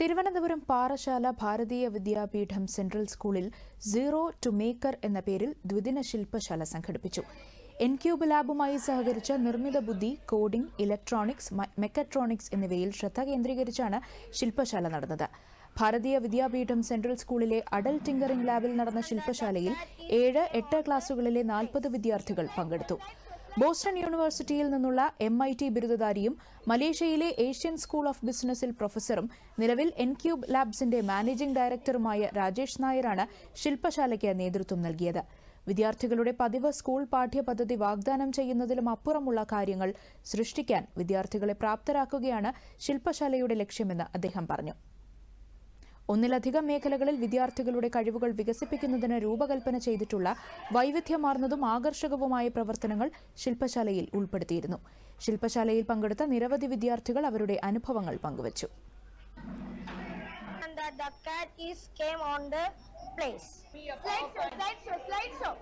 തിരുവനന്തപുരം പാറശാല ഭാരതീയ വിദ്യാപീഠം central സ്കൂളിൽ zero to maker എന്ന പേരിൽ ദ്വിദിന ശില്പശാല സംഘടിപ്പിച്ചു. എൻക്യൂബ് ലാബുമായി സഹകരിച്ച നിർമ്മിത ബുദ്ധി കോഡിംഗ് ഇലക്ട്രോണിക്സ് മെക്കട്രോണിക്സ് എന്നിവയിൽ ശ്രദ്ധ കേന്ദ്രീകരിച്ചാണ് ശില്പശാല നടന്നത്. ഭാരതീയ വിദ്യാപീഠം സെൻട്രൽ സ്കൂളിലെ അഡൽ ടിങ്കറിംഗ് ലാബിൽ നടന്ന ശില്പശാലയിൽ ഏഴ് എട്ട് ക്ലാസുകളിലെ നാൽപ്പത് വിദ്യാർത്ഥികൾ പങ്കെടുത്തു. ബോസ്റ്റൺ യൂണിവേഴ്സിറ്റിയിൽ നിന്നുള്ള എം ഐ ടി ബിരുദധാരിയും മലേഷ്യയിലെ ഏഷ്യൻ സ്കൂൾ ഓഫ് ബിസിനസിൽ പ്രൊഫസറും നിലവിൽ എൻക്യൂബ് ലാബ്സിന്റെ മാനേജിംഗ് ഡയറക്ടറുമായ രാജേഷ് നായരാണ് ശില്പശാലയ്ക്ക് നേതൃത്വം നൽകിയത്. വിദ്യാർത്ഥികളുടെ പതിവ് സ്കൂൾ പാഠ്യപദ്ധതി വാഗ്ദാനം ചെയ്യുന്നതിലും അപ്പുറമുള്ള കാര്യങ്ങൾ സൃഷ്ടിക്കാൻ വിദ്യാർത്ഥികളെ പ്രാപ്തരാക്കുകയാണ് ശില്പശാലയുടെ ലക്ഷ്യമെന്ന് അദ്ദേഹം പറഞ്ഞു. ഒന്നിലധികം മേഖലകളിൽ വിദ്യാർത്ഥികളുടെ കഴിവുകൾ വികസിപ്പിക്കുന്നതിന് രൂപകൽപ്പന ചെയ്തിട്ടുള്ള വൈവിധ്യമാർന്നതും ആകർഷകവുമായ പ്രവർത്തനങ്ങൾ ശില്പശാലയിൽ ഉൾപ്പെടുത്തിയിരുന്നു ശില്പശാലയിൽ പങ്കെടുത്ത നിരവധി വിദ്യാർത്ഥികൾ അവരുടെ അനുഭവങ്ങൾ പങ്കുവച്ചു and that the cat is came on the place. Slide show, slide show, slide show.